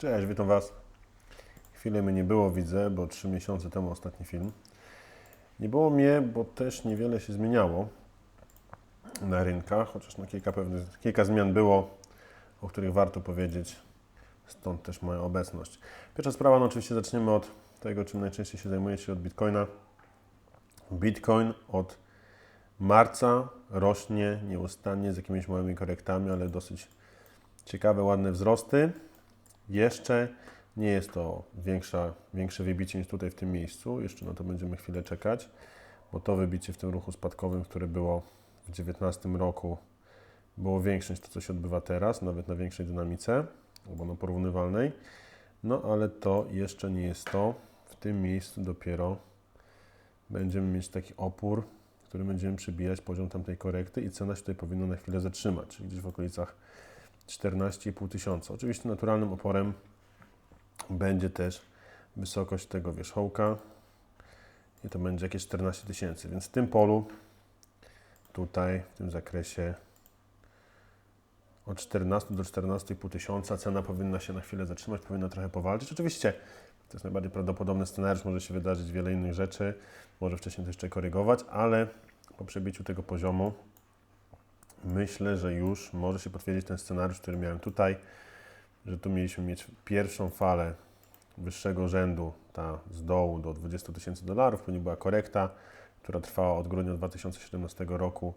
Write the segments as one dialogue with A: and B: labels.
A: Cześć, witam Was. Chwilę mnie nie było, widzę, bo trzy miesiące temu ostatni film. Nie było mnie, bo też niewiele się zmieniało na rynkach, chociaż no kilka, pewnych, kilka zmian było, o których warto powiedzieć, stąd też moja obecność. Pierwsza sprawa, no oczywiście zaczniemy od tego, czym najczęściej się zajmuję, czyli od Bitcoina. Bitcoin od marca rośnie nieustannie z jakimiś małymi korektami, ale dosyć ciekawe, ładne wzrosty. Jeszcze nie jest to większa, większe wybicie niż tutaj w tym miejscu. Jeszcze na to będziemy chwilę czekać, bo to wybicie w tym ruchu spadkowym, które było w 2019 roku, było większe niż to, co się odbywa teraz, nawet na większej dynamice, albo na porównywalnej. No ale to jeszcze nie jest to. W tym miejscu dopiero będziemy mieć taki opór, który będziemy przybijać poziom tamtej korekty i cena się tutaj powinna na chwilę zatrzymać, czyli gdzieś w okolicach 14,5 tysiąca. Oczywiście naturalnym oporem będzie też wysokość tego wierzchołka i to będzie jakieś 14 tysięcy, więc w tym polu tutaj w tym zakresie od 14 do 14,5 tysiąca cena powinna się na chwilę zatrzymać, powinna trochę powalczyć. Oczywiście to jest najbardziej prawdopodobny scenariusz, może się wydarzyć wiele innych rzeczy, może wcześniej to jeszcze korygować, ale po przebiciu tego poziomu myślę, że już może się potwierdzić ten scenariusz, który miałem tutaj, że tu mieliśmy mieć pierwszą falę wyższego rzędu, ta z dołu do 20 tysięcy dolarów, później była korekta, która trwała od grudnia 2017 roku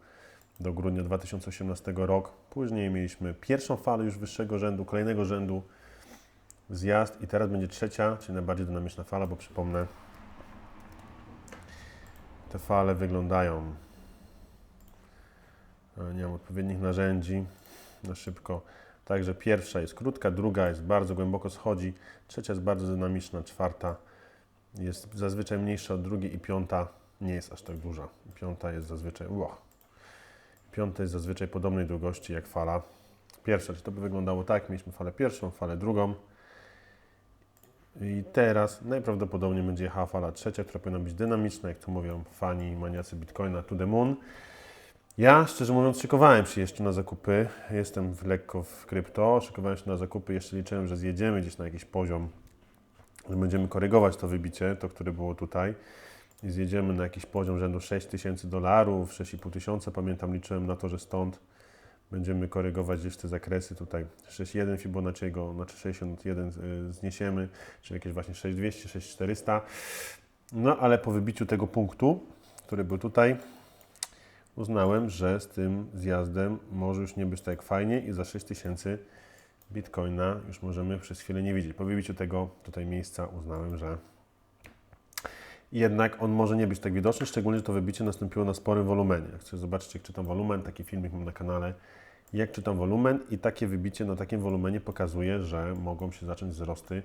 A: do grudnia 2018 roku. Później mieliśmy pierwszą falę już wyższego rzędu, kolejnego rzędu zjazd i teraz będzie trzecia, czyli najbardziej dynamiczna fala, bo przypomnę, te fale wyglądają nie mam odpowiednich narzędzi na szybko. Także pierwsza jest krótka, druga jest bardzo głęboko schodzi, trzecia jest bardzo dynamiczna, czwarta jest zazwyczaj mniejsza od drugiej i piąta nie jest aż tak duża. Piąta jest zazwyczaj, ło, piąta jest zazwyczaj podobnej długości jak fala pierwsza. Czy to by wyglądało tak? Mieliśmy falę pierwszą, falę drugą. I teraz najprawdopodobniej będzie jechała fala trzecia, która powinna być dynamiczna, jak to mówią fani maniacy Bitcoina to the moon. Ja, szczerze mówiąc, szykowałem się jeszcze na zakupy. Jestem lekko w krypto. Szykowałem się na zakupy. Jeszcze liczyłem, że zjedziemy gdzieś na jakiś poziom, że będziemy korygować to wybicie, to, które było tutaj. I zjedziemy na jakiś poziom rzędu 6 tysięcy dolarów, 6,5 tysiąca. Pamiętam, liczyłem na to, że stąd będziemy korygować gdzieś te zakresy. Tutaj 6,1 Fibonacciego, znaczy 61 y, zniesiemy, czyli jakieś właśnie 6,200, 6,400. No ale po wybiciu tego punktu, który był tutaj, uznałem, że z tym zjazdem może już nie być tak fajnie i za 6000 bitcoina już możemy przez chwilę nie widzieć. Po wybiciu tego tutaj miejsca uznałem, że jednak on może nie być tak widoczny, szczególnie, że to wybicie nastąpiło na sporym wolumenie. Jak zobaczyć, jak czytam wolumen, taki filmik mam na kanale, jak czytam wolumen i takie wybicie na takim wolumenie pokazuje, że mogą się zacząć wzrosty,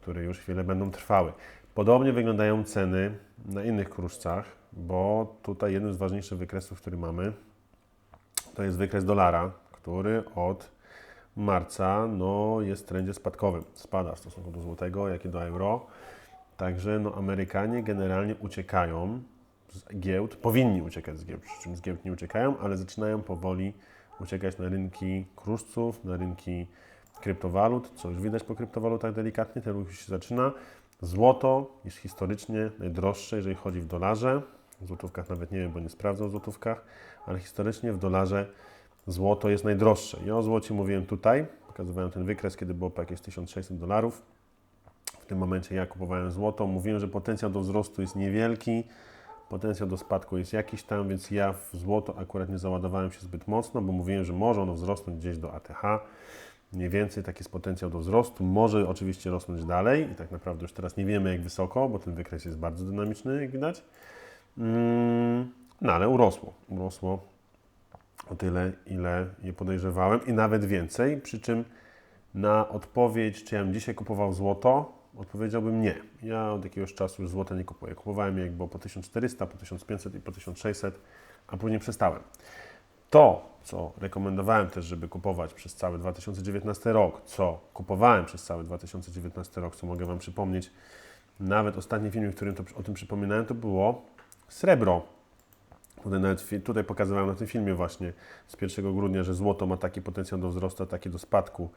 A: które już chwilę będą trwały. Podobnie wyglądają ceny na innych kruszcach, bo tutaj jednym z ważniejszych wykresów, który mamy, to jest wykres dolara, który od marca no, jest w trendzie spadkowym. Spada w stosunku do złotego, jak i do euro. Także no, Amerykanie generalnie uciekają z giełd, powinni uciekać z giełd, przy czym z giełd nie uciekają, ale zaczynają powoli uciekać na rynki kruszców, na rynki kryptowalut, co już widać po kryptowalutach delikatnie, ten ruch już się zaczyna. Złoto jest historycznie najdroższe, jeżeli chodzi w dolarze. W złotówkach nawet nie wiem, bo nie sprawdzam w złotówkach, ale historycznie w dolarze złoto jest najdroższe. Ja o złocie mówiłem tutaj, pokazywałem ten wykres, kiedy było po jakieś 1600 dolarów. W tym momencie ja kupowałem złoto, mówiłem, że potencjał do wzrostu jest niewielki, potencjał do spadku jest jakiś tam, więc ja w złoto akurat nie załadowałem się zbyt mocno, bo mówiłem, że może ono wzrosnąć gdzieś do ATH. Mniej więcej taki jest potencjał do wzrostu. Może oczywiście rosnąć dalej i tak naprawdę już teraz nie wiemy jak wysoko, bo ten wykres jest bardzo dynamiczny, jak widać. Mm, no ale urosło. Urosło o tyle, ile je podejrzewałem i nawet więcej. Przy czym na odpowiedź, czy ja bym dzisiaj kupował złoto, odpowiedziałbym nie. Ja od jakiegoś czasu już złota nie kupuję. Kupowałem je jak było po 1400, po 1500 i po 1600, a później przestałem. To, co rekomendowałem też, żeby kupować przez cały 2019 rok, co kupowałem przez cały 2019 rok, co mogę Wam przypomnieć, nawet ostatni film, w którym to, o tym przypominałem, to było srebro. Tutaj, nawet, tutaj pokazywałem na tym filmie właśnie z 1 grudnia, że złoto ma taki potencjał do wzrostu, taki do spadku,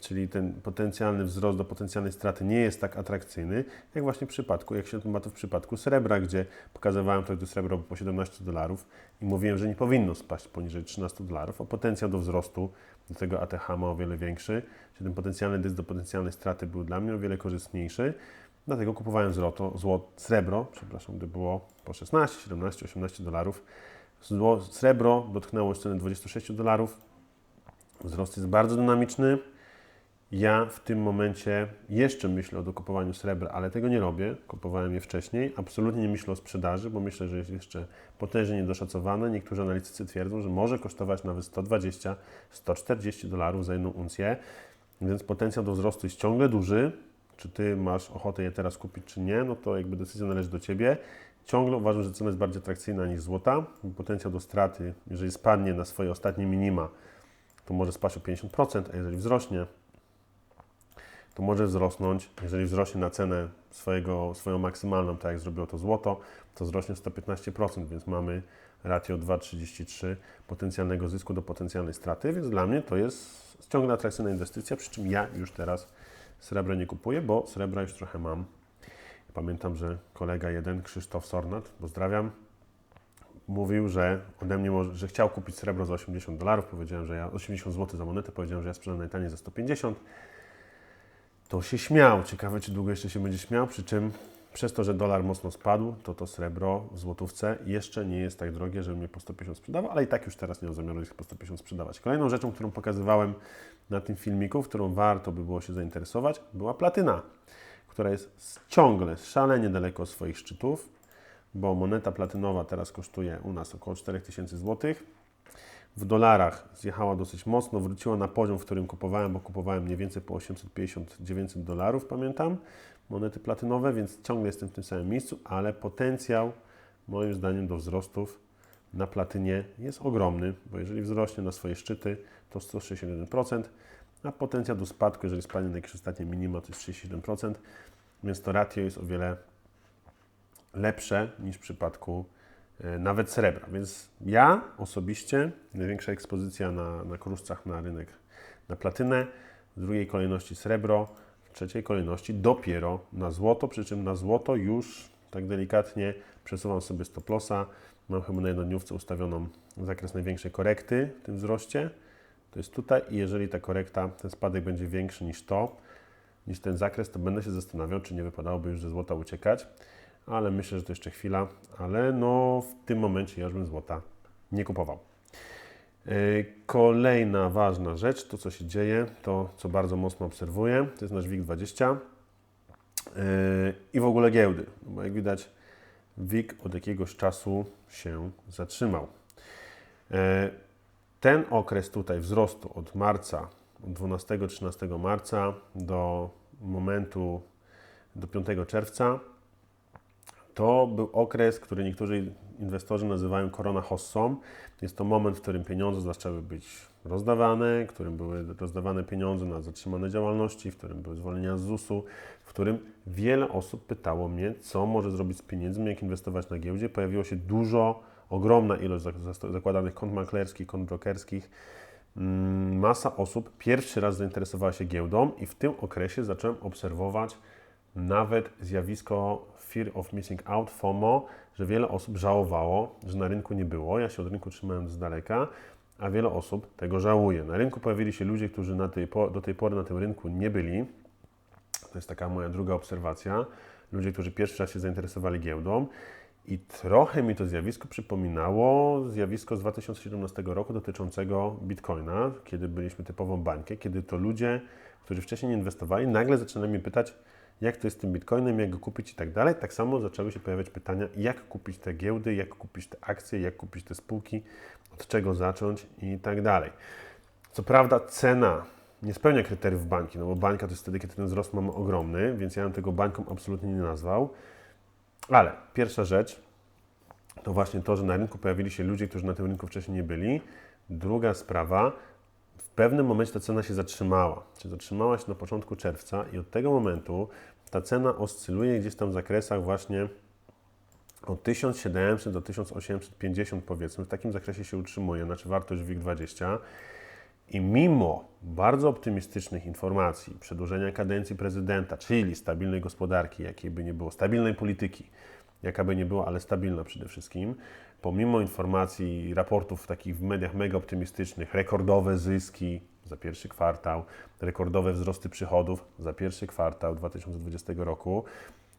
A: czyli ten potencjalny wzrost do potencjalnej straty nie jest tak atrakcyjny, jak właśnie w przypadku, jak się ma to w przypadku srebra, gdzie pokazywałem to, gdy srebro po 17 dolarów i mówiłem, że nie powinno spaść poniżej 13 dolarów, a potencjał do wzrostu do tego ATH ma o wiele większy, czyli ten potencjalny dysk do potencjalnej straty był dla mnie o wiele korzystniejszy, dlatego kupowałem złoto, zło, srebro, przepraszam, gdy było po 16, 17, 18 dolarów, srebro dotknęło ceny 26 dolarów, wzrost jest bardzo dynamiczny, ja w tym momencie jeszcze myślę o dokupowaniu srebra, ale tego nie robię. Kupowałem je wcześniej. Absolutnie nie myślę o sprzedaży, bo myślę, że jest jeszcze potężnie niedoszacowane. Niektórzy analitycy twierdzą, że może kosztować nawet 120-140 dolarów za jedną uncję, więc potencjał do wzrostu jest ciągle duży. Czy ty masz ochotę je teraz kupić, czy nie, no to jakby decyzja należy do ciebie. Ciągle uważam, że cena jest bardziej atrakcyjna niż złota. Potencjał do straty, jeżeli spadnie na swoje ostatnie minima, to może spaść o 50%, a jeżeli wzrośnie, to może wzrosnąć, jeżeli wzrośnie na cenę swojego, swoją maksymalną, tak jak zrobiło to złoto, to wzrośnie 115%, więc mamy ratio 2,33 potencjalnego zysku do potencjalnej straty, więc dla mnie to jest ciągle atrakcyjna inwestycja, przy czym ja już teraz srebra nie kupuję, bo srebra już trochę mam. Pamiętam, że kolega jeden, Krzysztof Sornat, pozdrawiam, mówił, że ode mnie może, że chciał kupić srebro za 80 dolarów, powiedziałem, że ja 80 zł za monetę, powiedziałem, że ja sprzedam najtaniej za 150 to się śmiał. Ciekawe, czy długo jeszcze się będzie śmiał, przy czym przez to, że dolar mocno spadł, to to srebro w złotówce jeszcze nie jest tak drogie, żeby mnie po 150 sprzedawał, ale i tak już teraz nie mam zamiaru ich po 150 sprzedawać. Kolejną rzeczą, którą pokazywałem na tym filmiku, w którą warto by było się zainteresować, była platyna, która jest ciągle szalenie daleko od swoich szczytów, bo moneta platynowa teraz kosztuje u nas około 4000 złotych w dolarach zjechała dosyć mocno, wróciła na poziom, w którym kupowałem, bo kupowałem mniej więcej po 850-900 dolarów, pamiętam, monety platynowe, więc ciągle jestem w tym samym miejscu, ale potencjał moim zdaniem do wzrostów na platynie jest ogromny, bo jeżeli wzrośnie na swoje szczyty, to 161%, a potencjał do spadku, jeżeli spadnie na jakieś ostatnie minima, to jest 37%, więc to ratio jest o wiele lepsze niż w przypadku nawet srebra. Więc ja osobiście, największa ekspozycja na, na kruszcach na rynek na platynę, w drugiej kolejności srebro, w trzeciej kolejności dopiero na złoto, przy czym na złoto już tak delikatnie przesuwam sobie stop lossa. Mam chyba na jednodniówce ustawioną zakres największej korekty w tym wzroście. To jest tutaj i jeżeli ta korekta, ten spadek będzie większy niż to, niż ten zakres, to będę się zastanawiał, czy nie wypadałoby już ze złota uciekać ale myślę, że to jeszcze chwila, ale no w tym momencie ja już bym złota nie kupował. E, kolejna ważna rzecz, to co się dzieje, to co bardzo mocno obserwuję, to jest nasz WIG20 e, i w ogóle giełdy, bo jak widać WIG od jakiegoś czasu się zatrzymał. E, ten okres tutaj wzrostu od marca, od 12-13 marca do momentu do 5 czerwca to był okres, który niektórzy inwestorzy nazywają korona hossą. Jest to moment, w którym pieniądze zaczęły być rozdawane, w którym były rozdawane pieniądze na zatrzymane działalności, w którym były zwolnienia z ZUS-u, w którym wiele osób pytało mnie, co może zrobić z pieniędzmi, jak inwestować na giełdzie. Pojawiło się dużo, ogromna ilość zakładanych kont maklerskich, kont brokerskich. Mm, masa osób pierwszy raz zainteresowała się giełdą i w tym okresie zacząłem obserwować nawet zjawisko Fear of Missing Out, FOMO, że wiele osób żałowało, że na rynku nie było. Ja się od rynku trzymałem z daleka, a wiele osób tego żałuje. Na rynku pojawili się ludzie, którzy tej, do tej pory na tym rynku nie byli. To jest taka moja druga obserwacja. Ludzie, którzy pierwszy raz się zainteresowali giełdą. I trochę mi to zjawisko przypominało zjawisko z 2017 roku dotyczącego bitcoina, kiedy byliśmy typową bańkę, kiedy to ludzie, którzy wcześniej nie inwestowali, nagle zaczynali mnie pytać, jak to jest z tym bitcoinem, jak go kupić i tak dalej. Tak samo zaczęły się pojawiać pytania, jak kupić te giełdy, jak kupić te akcje, jak kupić te spółki, od czego zacząć i tak dalej. Co prawda cena nie spełnia kryteriów bańki, no bo bańka to jest wtedy, kiedy ten wzrost mamy ogromny, więc ja bym tego bańką absolutnie nie nazwał. Ale pierwsza rzecz to właśnie to, że na rynku pojawili się ludzie, którzy na tym rynku wcześniej nie byli. Druga sprawa, pewnym momencie ta cena się zatrzymała. Czy zatrzymała się na początku czerwca i od tego momentu ta cena oscyluje gdzieś tam w zakresach właśnie od 1700 do 1850 powiedzmy, w takim zakresie się utrzymuje, znaczy wartość WIG20 I mimo bardzo optymistycznych informacji, przedłużenia kadencji prezydenta, czyli stabilnej gospodarki, jakiej by nie było, stabilnej polityki, jaka by nie była, ale stabilna przede wszystkim, pomimo informacji i raportów takich w mediach mega optymistycznych, rekordowe zyski za pierwszy kwartał, rekordowe wzrosty przychodów za pierwszy kwartał 2020 roku,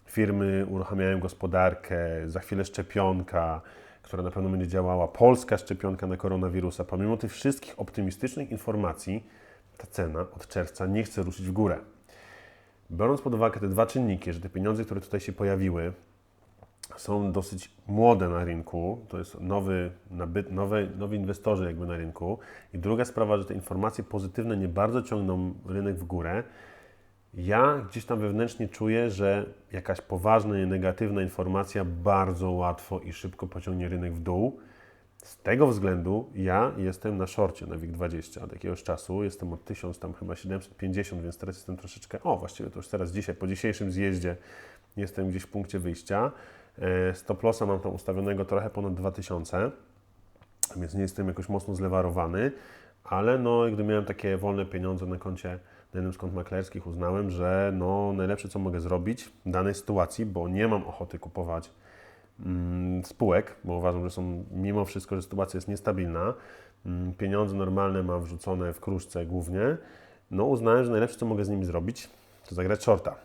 A: firmy uruchamiają gospodarkę, za chwilę szczepionka, która na pewno będzie działała, polska szczepionka na koronawirusa. Pomimo tych wszystkich optymistycznych informacji, ta cena od czerwca nie chce ruszyć w górę. Biorąc pod uwagę te dwa czynniki, że te pieniądze, które tutaj się pojawiły, są dosyć młode na rynku, to jest nowy, nabyt, nowe, nowi inwestorzy jakby na rynku. I druga sprawa, że te informacje pozytywne nie bardzo ciągną rynek w górę. Ja gdzieś tam wewnętrznie czuję, że jakaś poważna i negatywna informacja bardzo łatwo i szybko pociągnie rynek w dół. Z tego względu ja jestem na szorcie na WIG20 od jakiegoś czasu. Jestem od 1000, tam chyba 750, więc teraz jestem troszeczkę, o właściwie to już teraz dzisiaj, po dzisiejszym zjeździe jestem gdzieś w punkcie wyjścia. E, Stop lossa mam tam ustawionego trochę ponad 2000, więc nie jestem jakoś mocno zlewarowany, ale no, gdy miałem takie wolne pieniądze na koncie na jednym z kont maklerskich, uznałem, że no, najlepsze co mogę zrobić w danej sytuacji, bo nie mam ochoty kupować mm, spółek, bo uważam, że są mimo wszystko, że sytuacja jest niestabilna. Mm, pieniądze normalne mam wrzucone w kruszce głównie. No uznałem, że najlepsze co mogę z nimi zrobić, to zagrać shorta.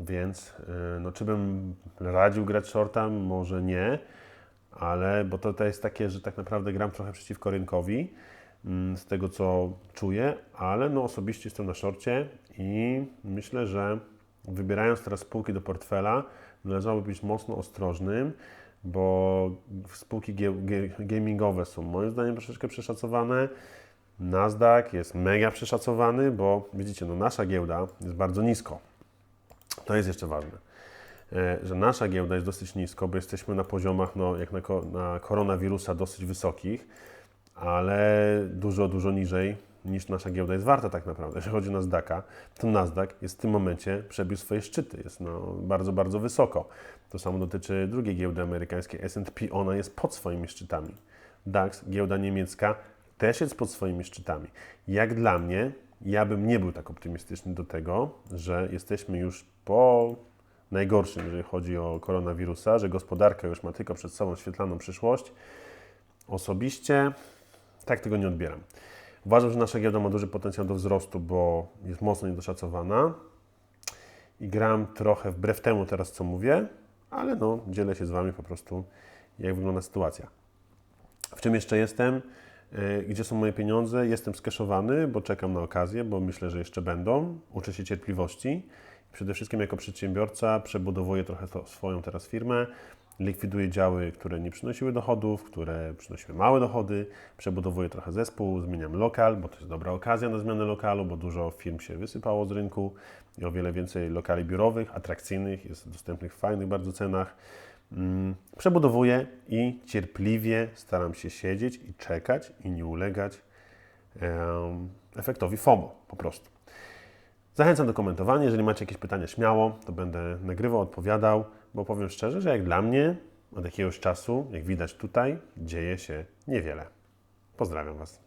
A: Więc yy, no, czy bym radził grać shorta? Może nie, ale bo to, to jest takie, że tak naprawdę gram trochę przeciwko rynkowi mm, z tego co czuję, ale no osobiście jestem na szorcie i myślę, że wybierając teraz spółki do portfela, należałoby być mocno ostrożnym, bo spółki gamingowe są moim zdaniem troszeczkę przeszacowane. Nasdaq jest mega przeszacowany, bo widzicie, no nasza giełda jest bardzo nisko. To jest jeszcze ważne, e, że nasza giełda jest dosyć nisko, bo jesteśmy na poziomach, no, jak na, na koronawirusa, dosyć wysokich, ale dużo, dużo niżej niż nasza giełda jest warta tak naprawdę. Jeżeli chodzi o Nasdaqa, to Nasdaq jest w tym momencie przebił swoje szczyty, jest no, bardzo, bardzo wysoko. To samo dotyczy drugiej giełdy amerykańskiej, S&P, ona jest pod swoimi szczytami. DAX, giełda niemiecka, też jest pod swoimi szczytami. Jak dla mnie, ja bym nie był tak optymistyczny do tego, że jesteśmy już po najgorszym, jeżeli chodzi o koronawirusa, że gospodarka już ma tylko przed sobą świetlaną przyszłość. Osobiście tak tego nie odbieram. Uważam, że nasza giełda ma duży potencjał do wzrostu, bo jest mocno niedoszacowana i gram trochę wbrew temu teraz, co mówię, ale no, dzielę się z Wami po prostu, jak wygląda sytuacja. W czym jeszcze jestem? E, Gdzie są moje pieniądze? Jestem skeszowany, bo czekam na okazję, bo myślę, że jeszcze będą. Uczę się cierpliwości. Przede wszystkim jako przedsiębiorca przebudowuję trochę swoją teraz firmę. Likwiduję działy, które nie przynosiły dochodów, które przynosiły małe dochody. Przebudowuję trochę zespół, zmieniam lokal, bo to jest dobra okazja na zmianę lokalu, bo dużo firm się wysypało z rynku i o wiele więcej lokali biurowych, atrakcyjnych, jest dostępnych w fajnych bardzo cenach. Mm, Przebudowuję i cierpliwie staram się siedzieć i czekać i nie ulegać efektowi FOMO po prostu. Zachęcam do komentowania. Jeżeli macie jakieś pytania, śmiało, to będę nagrywał, odpowiadał, bo powiem szczerze, że jak dla mnie od jakiegoś czasu, jak widać tutaj, dzieje się niewiele. Pozdrawiam Was.